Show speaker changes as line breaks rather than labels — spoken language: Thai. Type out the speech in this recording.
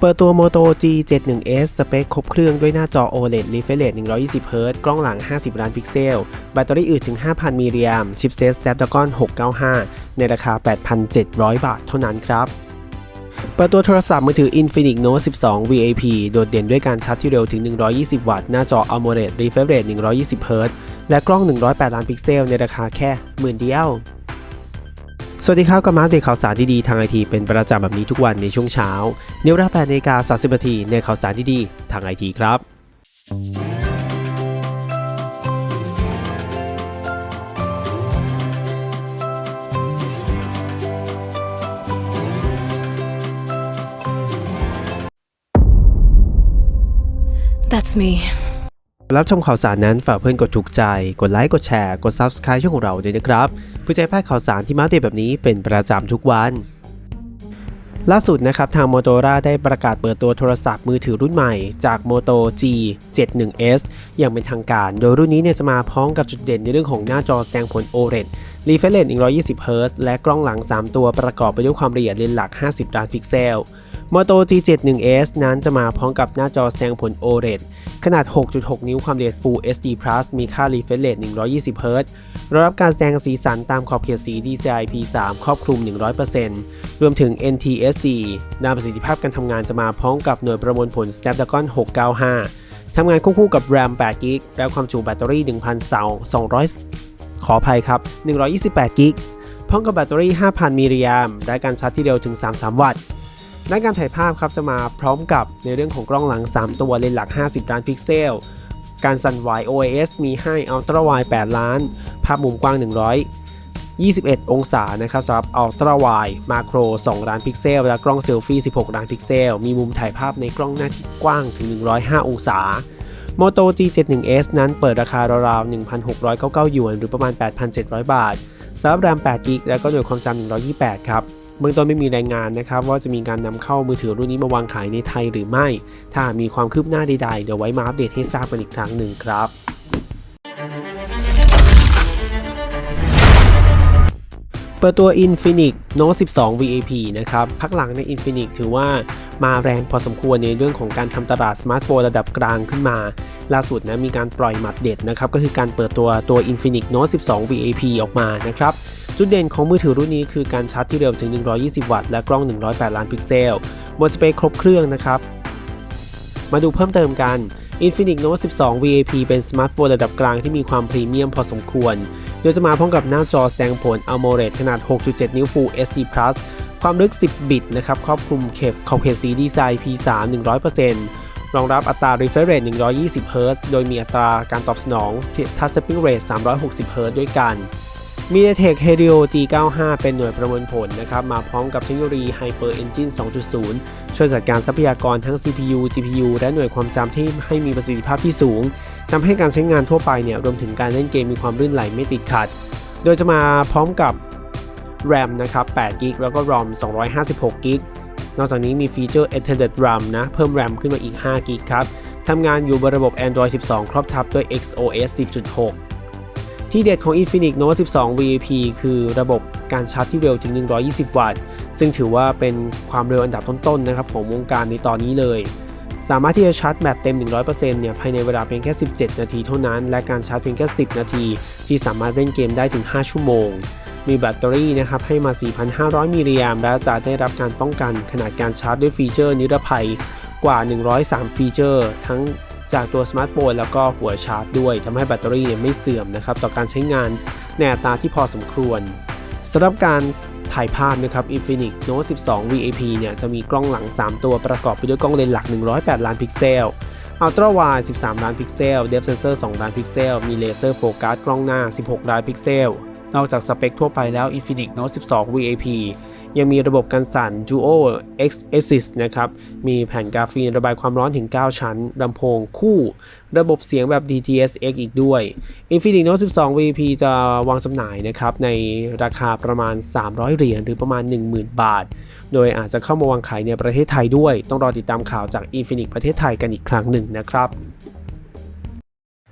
เปิดตัว Moto G71s สเปคครบเครื่องด้วยหน้าจอ OLED Refresh Rate 120Hz กล้องหลัง 50 ล้านพิกเซล แบตเตอรี่อึดถึง 5,000 มิลลิแอมชิปเซต Snapdragon 695 ในราคา 8,700 บาทเท่านั้นครับ เปิดตัวโทรศัพท์มือถือ Infinix Note 12 VAP โดดเด่นด้วยการชาร์จที่เร็วถึง 120 วัตต์ หน้าจอ AMOLED Refresh Rate 120Hz และกล้อง 108 ล้านพิกเซล ในราคาแค่หมื่นเดียว สวัสดีครับกับมาอัปเดตข่าวสารดีๆทางไอทีเป็นประจำแบบนี้ทุกวันในช่วงเช้าในเวลา8นาฬิกา30นาทีในข่าวสารดีๆทางไอทีครับ
That's me.
รับชมข่าวสารนั้นฝากเพื่อนกดถูกใจ กดไลค์ กดแชร์ กด Subscribe ช่องของเราด้วยนะครับ เพื่อจะให้พลาดข่าวสารที่มาเดตแบบนี้เป็นประจำทุกวันล่าสุดนะครับทาง Motorola ได้ประกาศเปิดตัวโทรศัพท์มือถือรุ่นใหม่จาก Moto G71s อย่างเป็นทางการ โดยรุ่นนี้เนี่ยจะมาพร้อมกับจุดเด่นในเรื่องของหน้าจอแสดงผล OLED Refresh Rate 120Hz และกล้องหลัง 3 ตัวประกอบไปด้วยความละเอียดเลนส์หลัก 50 ล้านพิกเซล Moto G71s นั้นจะมาพร้อมกับหน้าจอแสดงผล OLED ขนาด 6.6 นิ้วความละเอียด Full HD Plus มีค่า refresh rate 120Hz รองรับการแสดงสีสันตามขอบเขตสี DCI P3 ครอบคลุม 100%รวมถึง NTSC ด้านประสิทธิภาพการทำงานจะมาพร้อมกับหน่วยประมวลผล Snapdragon 695 ทำงานควบคู่กับ RAM 8 GB และความจุแบตเตอรี่ 1,200 ขออภัยครับ 128 GB พร้อมกับแบตเตอรี่ 5,000มิลลิแอมป์และการชาร์จที่เร็วถึง 33 วัตต์ ด้านการถ่ายภาพครับจะมาพร้อมกับในเรื่องของกล้องหลัง 3 ตัวเลนส์หลัก 50 ล้านพิกเซล การสั่นไหว OIS มีให้ Ultra Wide 8 ล้าน ภาพมุมกว้าง 121 องศานะครับสำหรับ Ultra Wide Macro 2 ล้านพิกเซล และกล้องเซลฟี่ 16 ล้านพิกเซล มีมุมถ่ายภาพในกล้องหน้าที่กว้างถึง 105 องศา Moto G71s นั้นเปิดราคาราวๆ1,699หยวน หรือประมาณ 8,700 บาทสำหรับ RAM 8 g b และก็หน่วยความจำ128 ครับ เบื้องต้นไม่มีรายงานนะครับ ว่าจะมีการนำเข้ามือถือรุ่นนี้มาวางขายในไทยหรือไม่ ถ้ามีความคืบหน้าใดๆเดี๋ยวไว้มาอัปเดตให้ทราบกันอีกครั้งหนึ่งครับ เปิดตัว Infinix Note 12 VAP นะครับ พักหลังใน Infinix ถือว่ามาแรงพอสมควรในเรื่องของการทำตลาดสมาร์ทโฟนระดับกลางขึ้นมา ล่าสุดนะมีการปล่อยหมัดเด็ดนะครับ ก็คือการเปิดตัวตัว Infinix Note 12 VAP ออกมานะครับ จุดเด่นของมือถือรุ่นนี้คือการชาร์จที่เร็วถึง 120 วัตต์ และกล้อง 108 ล้านพิกเซลบนสเปคครบเครื่องนะครับ มาดูเพิ่มเติมกัน Infinix Note 12 VAP เป็นสมาร์ทโฟนระดับกลางที่มีความพรีเมียมพอสมควร ดยจะมาพร้อมกับหน้าจอแสดงผล AMOLED ขนาด 6.7 นิ้ว Full HD Plus ความลึก 10 บิตนะครับครอบคลุมเขตขอบเขตสีดีไซน์ P3 100%รองรับอัตรา refresh rate 120Hz โดยมีอัตราการตอบสนอง touch sampling rate 360Hz ด้วยกัน MediaTek Helio G95 เป็นหน่วยประมวลผลนะครับมาพร้อมกับเทคโนโลยี Hyper Engine 2.0 ช่วยจัดการทรัพยากรทั้ง CPU GPU และหน่วยความจำที่ให้มีประสิทธิภาพที่สูงทำให้การใช้งานทั่วไปเนี่ยรวมถึงการเล่นเกมมีความลื่นไหลไม่ติดขัด โดยจะมาพร้อมกับ RAM นะครับ8 g b แล้วก็ ROM 256 g b นอกจากนี้มีฟีเจอร์ Extended RAM นะ เพิ่ม RAM ขึ้นมาอีก5 g b ครับทำงานอยู่บนระบบ Android 12 ครอบทับด้วย XOS 10.6 ที่เด็ดของ Infinix Note 12 VAP คือระบบการชาร์จที่เร็วถึง 120 วัตต์ ซึ่งถือว่าเป็นความเร็วอันดับต้นๆนะครับของวงการในตอนนี้เลย สามารถที่จะชาร์จแบตเต็ม 100%เนี่ยภายในเวลาเพียงแค่ 17 นาทีเท่านั้น และการชาร์จเพียงแค่ 10 นาที ที่สามารถเล่นเกมได้ถึง 5 ชั่วโมง มีแบตเตอรี่นะครับให้มา 4,500 มิลลิแอมป์และจะได้รับการป้องกันขนาดการชาร์จด้วยฟีเจอร์นิรภัยกว่า 103 ฟีเจอร์ ทั้ง จากตัวสมาร์ทโฟนแล้วก็หัวชาร์จด้วยทำให้แบตเตอรี่เนี่ยไม่เสื่อมนะครับต่อการใช้งานในอัตราที่พอสมควรสำหรับการถ่ายภาพนะครับ Infinix Note 12 VAP เนี่ยจะมีกล้องหลัง 3 ตัวประกอบไปด้วยกล้องเลนส์หลัก 108 ล้านพิกเซล Ultra Wide 13 ล้านพิกเซล Depth Sensor 2 ล้านพิกเซล มีเลเซอร์โฟกัสกล้องหน้า 16 ล้านพิกเซล นอกจากสเปคทั่วไปแล้ว Infinix Note 12 VAP ยังมีระบบกันสั่น Duo X Assist นะครับ มีแผ่นกราฟีนระบายความร้อนถึง 9 ชั้น ลำโพงคู่ ระบบเสียงแบบ DTS:X อีกด้วย Infinix Note 12 VP จะวางจำหน่ายนะครับ ในราคาประมาณ 300 เหรียญหรือประมาณ 10,000 บาท โดยอาจจะเข้ามาวางขายในประเทศไทยด้วย ต้องรอติดตามข่าวจาก Infinix ประเทศไทยกันอีกครั้งหนึ่งนะครับ